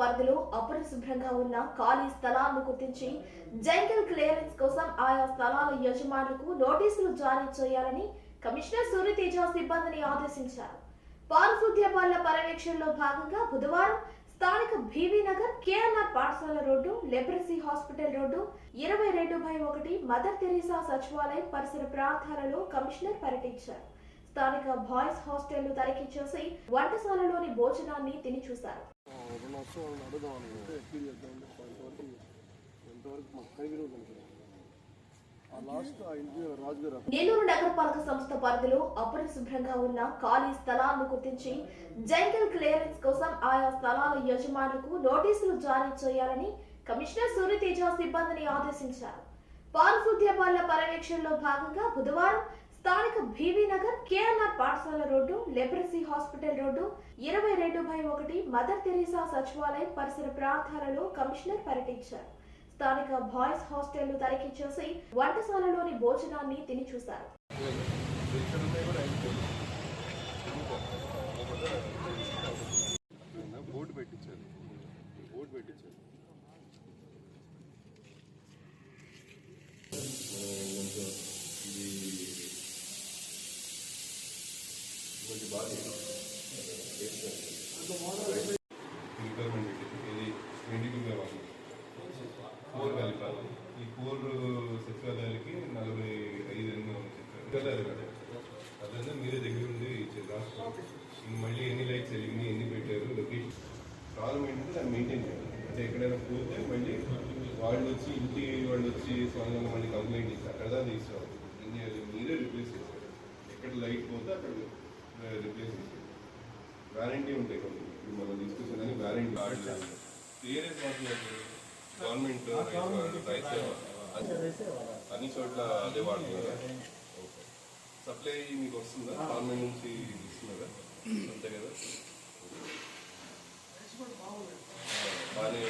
పరిధిలో అపరిశుభ్రంగా ఉన్న ఖాళీ స్థలాలను గుర్తించి జంగల్ క్లియరెన్స్ కోసం ఆయా స్థలాల యజమానులకు నోటీసులు జారీ చేయాలని కమిషనర్ సూర్యతేజ సిబ్బందిని ఆదేశించారు. పారిశుద్ధ్య పనుల పర్యవేక్షణలో భాగంగా బుధవారం స్థానిక భీవీ నగర్ కేఎన్ఆర్ పాఠశాల రోడ్డు లెబ్రసీ హాస్పిటల్ రోడ్డు ఇరవై రెండు బై ఒకటి మదర్ తెరీసా సచివాలయం పరిసర ప్రాంతాలలో కమిషనర్ పర్యటించారు. స్థానిక బాయ్స్ హాస్టల్ తనిఖీ చేసి వంటశాలలోని భోజనాన్ని తిని చూశారు. నెల్లూరు నగరపాలక సంస్థ పరిధిలో అపరిశుభ్రంగా ఉన్న ఖాళీ స్థలాలను గుర్తించి జంగల్ క్లియరెన్స్ కోసం ఆయా స్థలాల యజమానులకు నోటీసులు జారీ చేయాలని కమిషనర్ సూర్యతేజ సిబ్బందిని ఆదేశించారు. పారిశుద్ధ్య పనుల పర్యవేక్షణలో భాగంగా బుధవారం స్థానిక నగర్ కేఎన్ఆర్ పాఠశాల రోడ్డు లెబ్రసీ హాస్పిటల్ రోడ్డు ఇరవై రెండు బై ఒకటి మదర్ తెరీసా సచివాలయం పరిసర ప్రాంతాలలో కమిషనర్ పర్యటించారు. స్థానిక బాయ్స్ హాస్టల్ తనిఖీ చేసి వంటశాలలోని భోజనాన్ని తిని చూశారు రిక్వైర్మెంట్ పెట్టింది ఇది ట్వంటీగా వాళ్ళు ఫోర్ కలిపాలి ఈ ఫోర్ సచివాలయాలకి నలభై ఐదు ఎనిమిది మంది సచివాలయాలు కదా అదంతా మీరే దగ్గర ఉండి ఇచ్చారు రాష్ట్రం ఇంక మళ్ళీ ఎన్ని లైట్స్ వెలిగినాయి ఎన్ని పెట్టారు లొకేషన్ ప్రాబ్లం ఏంటంటే దాన్ని మెయింటైన్ చేయాలి అంటే ఎక్కడైనా పోతే మళ్ళీ వాళ్ళు వచ్చి ఇంటి వాళ్ళు వచ్చి స్వామి మళ్ళీ కంప్లైంట్ ఇస్తారు అక్కడ దాకా తీసుకోవాలి ఏం చేయాలి మీరే రిప్లేస్ చేస్తారు ఎక్కడ లైట్ పోతే అక్కడ రిప్లేస్ చేస్తారు వారంటీ ఉంటాయి కొన్ని ఇప్పుడు మనం డిస్కషన్ అని వారంటీ టీఆర్ఎస్ వాడుతున్నారు గవర్నమెంట్ రైతు అన్ని చోట్ల అదే వాడుతున్నారా ఓకే సప్లై మీకు వస్తుందా గవర్నమెంట్ నుంచి ఇస్తున్నారా అంతే కదా బాగానే